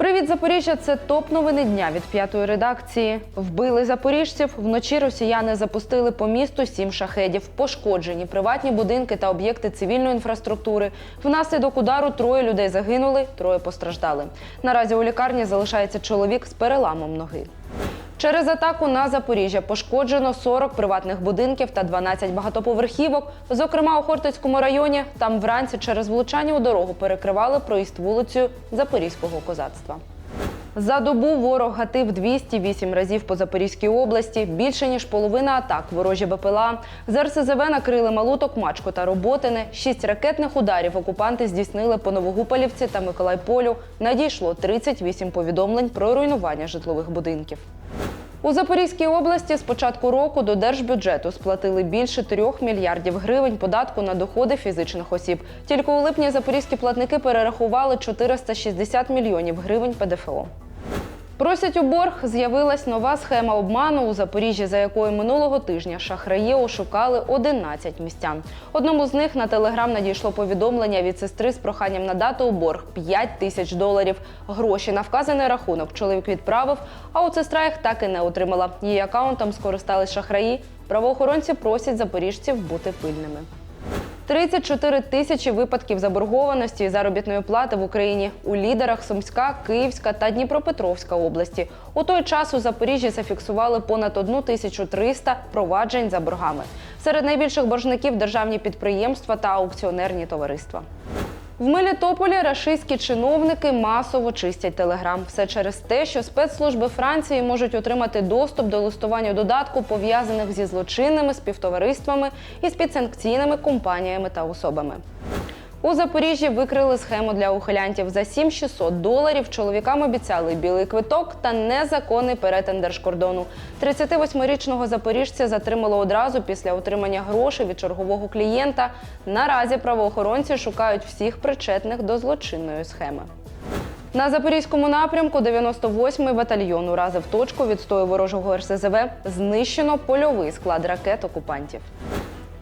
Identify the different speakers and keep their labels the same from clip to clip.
Speaker 1: Привіт, Запоріжжя! Це топ новини дня від п'ятої редакції. Вбили запоріжців. Вночі росіяни запустили по місту сім шахедів. Пошкоджені приватні будинки та об'єкти цивільної інфраструктури. Внаслідок удару троє людей загинули, троє постраждали. Наразі у лікарні залишається чоловік з переламом ноги. Через атаку на Запоріжжя пошкоджено 40 приватних будинків та 12 багатоповерхівок. Зокрема, у Хортицькому районі там вранці через влучання у дорогу перекривали проїзд вулицею Запорізького козацтва. За добу ворог гатив 208 разів по Запорізькій області. Більше ніж половина атак ворожі БПЛА. З РСЗВ накрили Малу Токмачку та Роботине. Шість ракетних ударів окупанти здійснили по Новогупалівці та Миколайполю. Надійшло 38 повідомлень про руйнування житлових будинків. У Запорізькій області з початку року до держбюджету сплатили більше 3 мільярдів гривень податку на доходи фізичних осіб. Тільки у липні запорізькі платники перерахували 460 мільйонів гривень ПДФО. Просять у борг з'явилась нова схема обману у Запоріжжі, за якою минулого тижня шахраї ошукали 11 містян. Одному з них на телеграм надійшло повідомлення від сестри з проханням надати у борг 5 тисяч доларів. Гроші на вказаний рахунок чоловік відправив, а от сестра їх так і не отримала. Її акаунтом скористались шахраї. Правоохоронці просять запоріжців бути пильними. 34 тисячі випадків заборгованості заробітної плати в Україні у лідерах Сумська, Київська та Дніпропетровська області. У той час у Запоріжжі зафіксували понад 1300 проваджень за боргами. Серед найбільших боржників державні підприємства та аукціонерні товариства. В Мелітополі рашистські чиновники масово чистять телеграм. Все через те, що спецслужби Франції можуть отримати доступ до листування додатку, пов'язаних зі злочинними співтовариствами і з підсанкційними компаніями та особами. У Запоріжжі викрили схему для ухилянтів за 7600 доларів. Чоловікам обіцяли білий квиток та незаконний перетин держкордону. 38-річного запоріжця затримали одразу після отримання грошей від чергового клієнта. Наразі правоохоронці шукають всіх причетних до злочинної схеми. На запорізькому напрямку 98-й батальйон уразив точку відстою ворожого РСЗВ. Знищено польовий склад ракет окупантів.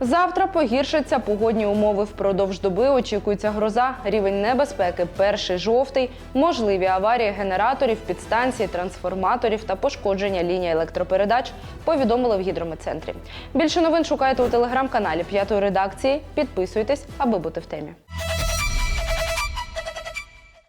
Speaker 1: Завтра погіршаться погодні умови. Впродовж доби очікується гроза. Рівень небезпеки перший жовтий, можливі аварії генераторів, підстанцій, трансформаторів та пошкодження ліній електропередач. Повідомили в гідрометцентрі. Більше новин шукайте у телеграм-каналі п'ятої редакції. Підписуйтесь, аби бути в темі.